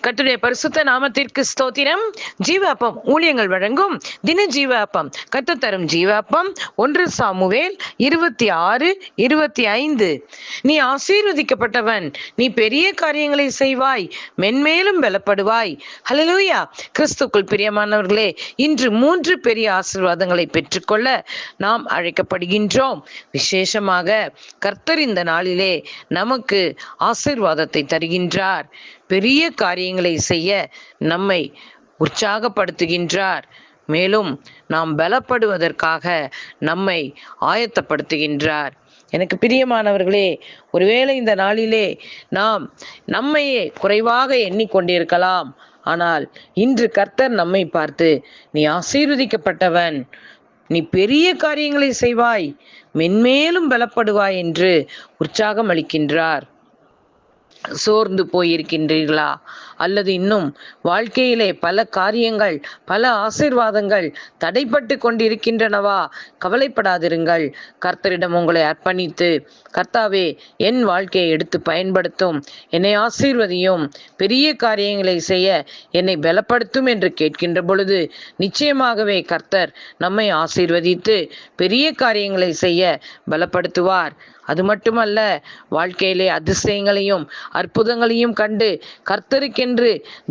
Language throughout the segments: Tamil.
கட்டுரை பரிசுத்த நாமத்திற்கு ஸ்தோத்திரம். ஜீவாப்பம் ஊழியங்கள் வழங்கும் தின ஜீவாப்பம் கத்து தரும் ஜீவாப்பம் ஒன்று சாமுவேல் இருபத்தி ஆறு இருபத்தி ஐந்து. நீ ஆசீர்வதிக்கப்பட்டவன். நீ பெரிய காரியங்களை செய்வாய். மென்மேலும் பலப்படுவாய். ஹலலூயா கிறிஸ்துக்குள் பிரியமானவர்களே இன்று மூன்று பெரிய ஆசீர்வாதங்களை பெற்றுக்கொள்ள நாம் அழைக்கப்படுகின்றோம். விசேஷமாக கர்த்தர் இந்த நாளிலே நமக்கு ஆசீர்வாதத்தை தருகின்றார். பெரிய காரியங்களை செய்ய நம்மை உற்சாகப்படுத்துகின்றார். மேலும் நாம் பலப்படுவதற்காக நம்மை ஆயத்தப்படுத்துகின்றார். எனக்கு பிரியமானவர்களே ஒருவேளை இந்த நாளிலே நாம் நம்மையே குறைவாக எண்ணிக்கொண்டிருக்கலாம். ஆனால் இன்று கர்த்தர் நம்மை பார்த்து நீ ஆசீர்வதிக்கப்பட்டவன் நீ பெரிய காரியங்களை செய்வாய் மென்மேலும் பலப்படுவாய் என்று உற்சாகம் அளிக்கின்றார். சோர்ந்து போயிருக்கின்றீர்களா? அல்லது இன்னும் வாழ்க்கையிலே பல காரியங்கள் பல ஆசீர்வாதங்கள் தடைப்பட்டு கொண்டிருக்கின்றனவா? கவலைப்படாதிருங்கள். கர்த்தரிடம் உங்களை அர்ப்பணித்து கர்த்தாவே என் வாழ்க்கையை எடுத்து பயன்படுத்தும். என்னை ஆசீர்வதியும். பெரிய காரியங்களை செய்ய என்னை பலப்படுத்தும் என்று கேட்கின்ற பொழுது நிச்சயமாகவே கர்த்தர் நம்மை ஆசீர்வதித்து பெரிய காரியங்களை செய்ய பலப்படுத்துவார். அது மட்டுமல்ல வாழ்க்கையிலே அதிசயங்களையும் அற்புதங்களையும் கண்டு கர்த்தருக்கென்று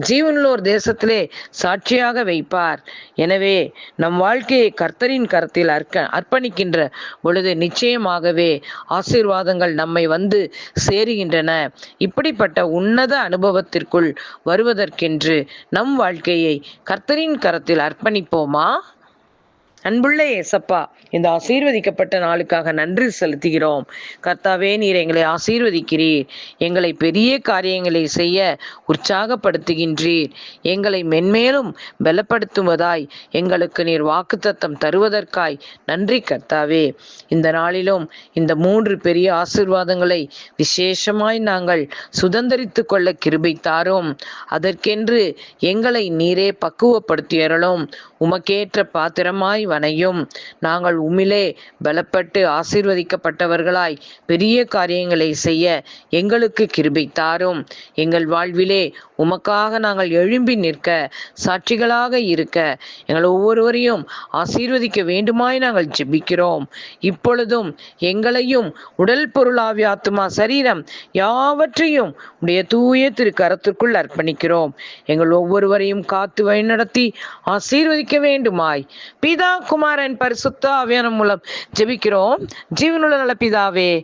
ஜீவனுள்ளோர் தேசத்திலே சாட்சியாக வைப்பார். எனவே நம் வாழ்க்கையை கர்த்தரின் கரத்தில் அர்க்க அர்ப்பணிக்கின்ற பொழுது நிச்சயமாகவே ஆசீர்வாதங்கள் நம்மை வந்து சேருகின்றன. இப்படிப்பட்ட உன்னத அனுபவத்திற்குள் வருவதற்கென்று நம் வாழ்க்கையை கர்த்தரின் கரத்தில் அர்ப்பணிப்போமா? அன்புள்ள ஏசப்பா இந்த ஆசீர்வதிக்கப்பட்ட நாளுக்காக நன்றி செலுத்துகிறோம். கர்த்தாவே நீர் எங்களை ஆசீர்வதிக்கிறீர். எங்களை பெரிய காரியங்களை செய்ய உற்சாகப்படுத்துகின்றீர். எங்களை மென்மேலும் பலப்படுத்துவதாய் எங்களுக்கு நீர் வாக்குத்தத்தம் தருவதற்காய் நன்றி கர்த்தாவே. இந்த நாளிலும் இந்த மூன்று பெரிய ஆசீர்வாதங்களை விசேஷமாய் நாங்கள் சுதந்திரித்து கொள்ள கிருபை தாரும். அதற்கென்று எங்களை நீரே பக்குவப்படுத்தியறலும் உமக்கேற்ற பாத்திரமாய் வனையும் நாங்கள் உமிலே பலப்பட்டு ஆசீர்வதிக்கப்பட்டவர்களாய் பெரிய காரியங்களை செய்ய எங்களுக்கு கிருபை தாரும். எங்கள் வாழ்விலே உமக்காக நாங்கள் எழும்பி நிற்க சாட்சிகளாக இருக்க எங்கள் ஒவ்வொருவரையும் ஆசீர்வதிக்க வேண்டுமாய் நாங்கள் ஜெபிக்கிறோம். இப்பொழுதும் எங்களையும் உடல் பொருளாவி ஆத்துமா சரீரம் யாவற்றையும் உடைய தூய திரு கரத்திற்குள் அர்ப்பணிக்கிறோம். எங்கள் ஒவ்வொருவரையும் காத்து வழிநடத்தி ஆசீர்வதிக்க வேண்டுமாய். பிதா குமாரன் பரிசுத்த அவியானம் மூலம் ஜெபிக்கிறோம். ஜீவனுள்ள நலப்பிதாவே